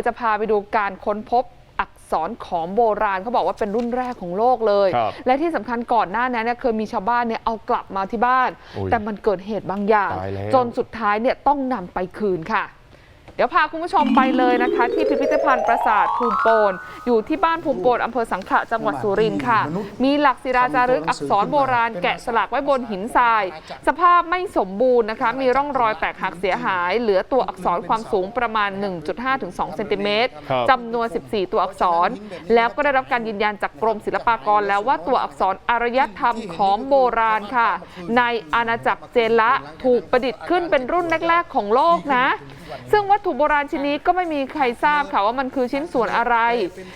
เลยจะพาไปดูการค้นพบอักษรขอมโบราณเขาบอกว่าเป็นรุ่นแรกของโลกเลย ครับและที่สำคัญก่อนหน้านั้นเนี่ยเคยมีชาวบ้านเนี่ยเอากลับมาที่บ้าน โอ้ยแต่มันเกิดเหตุบางอย่าง ตายแล้ว จนสุดท้ายเนี่ยต้องนำไปคืนค่ะ เดี๋ยวพาคุณผู้ชมไปเลยนะคะ ที่พิพิธภัณฑ์ปราสาทภูมิโปน อยู่ที่บ้านภูมิโปนอำเภอสังขะจังหวัดสุรินทร์ค่ะ มีหลักศิราจารึกอักษรโบราณแกะสลักไว้บนหินทราย สภาพไม่สมบูรณ์นะคะ มีร่องรอยแตกหักเสียหาย เหลือตัวอักษรความสูงประมาณ 1.5ถึง2เซนติเมตรครับ จำนวน 14 ตัวอักษร แล้วก็ได้รับการยืนยันจากกรมศิลปากรแล้วว่าตัวอักษรอารยธรรมของโบราณค่ะ ในอาณาจักรเจนละถูกประดิษฐ์ขึ้นเป็นรุ่นแรกๆของโลกนะ ซึ่งวัตถุโบราณชิ้นนี้ก็ไม่มีใครทราบค่ะว่ามันคือชิ้นส่วนอะไร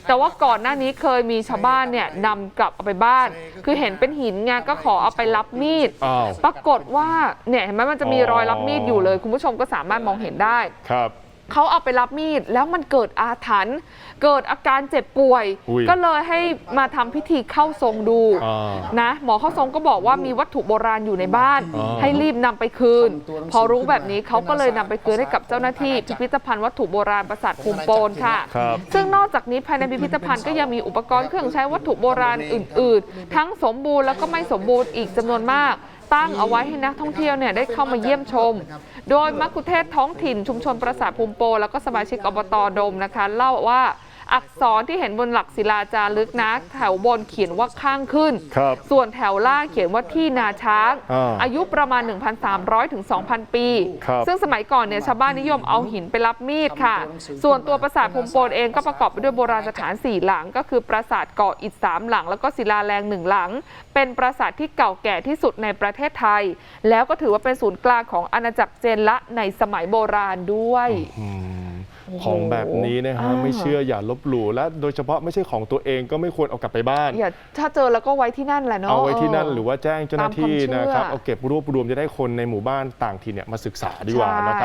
แต่ว่าก่อนหน้านี้เคยมีชาวบ้านเนี่ยนำกลับเอาไปบ้าน คือเห็นเป็นหินไงก็ขอเอาไปรับมีด อ้าว ปรากฏว่าเนี่ยเห็นไหมมันจะมีรอยรับมีดอยู่เลย คุณผู้ชมก็สามารถมองเห็นได้ ครับ เขาเอาไปรับมีดแล้วมันเกิดอาถรรพ์เกิดอาการเจ็บป่วย อุ้ยก็เลยให้มาทำพิธีเข้าทรงดูอ่านะหมอเข้าทรงก็บอกว่ามีวัตถุโบราณอยู่ในบ้านอ๋อให้รีบนำไปคืน พอรู้แบบนี้เขาก็เลยนำไปคืนให้กับเจ้าหน้าที่พิพิธภัณฑ์วัตถุโบราณปราสาทภูมิโปนค่ะ ครับ ซึ่งนอกจากนี้ภายในพิพิธภัณฑ์ก็ยังมีอุปกรณ์เครื่องใช้วัตถุโบราณอื่น ๆ ทั้งสมบูรณ์แล้วก็ไม่สมบูรณ์อีกจำนวนมาก ตั้งเอาไว้ให้นักท่องเที่ยวเนี่ยได้เข้ามาเยี่ยมชม โดยมักคุเทศท้องถิ่นชุมชนปราสาทภูมิโป แล้วก็สมาชิกอบตดมนะคะ เล่าว่า อักษรที่เห็นบนหลักศิลาจารึกนะ แถวบนเขียนว่าข้างขึ้น ครับส่วนแถวล่างเขียนว่าที่นาช้าง อ่าอายุประมาณ 1,300 ถึง 2,000 ปี ครับซึ่งสมัยก่อนเนี่ยชาวบ้านนิยมเอาหินไปรับมีดค่ะ ส่วนตัวปราสาทภูมิโปนเองก็ประกอบไปด้วยโบราณสถาน 4 หลัง ก็คือปราสาทเกาะอิฐ3หลัง แล้วก็ศิลาแรงหนึ่งหลัง เป็นปราสาทที่เก่าแก่ที่สุดในประเทศไทย แล้วก็ถือว่าเป็นศูนย์กลางของอาณาจักรเจนละในสมัยโบราณด้วย อืมโอ้โห ของแบบนี้นะฮะอ่าไม่เชื่ออย่าลบหลู่และโดยเฉพาะไม่ใช่ของตัวเองก็ไม่ควรเอากลับไปบ้านอย่าถ้าเจอแล้วก็ไว้ที่นั่นแหละเนาะเอาไว้ที่นั่นเออหรือว่าแจ้งเจ้าหน้าที่ตามความเชื่อนะครับเอาเก็บรวบรวมจะได้คนในหมู่บ้านต่างถิ่นเนี่ยมาศึกษาดีกว่าใช่นะครับ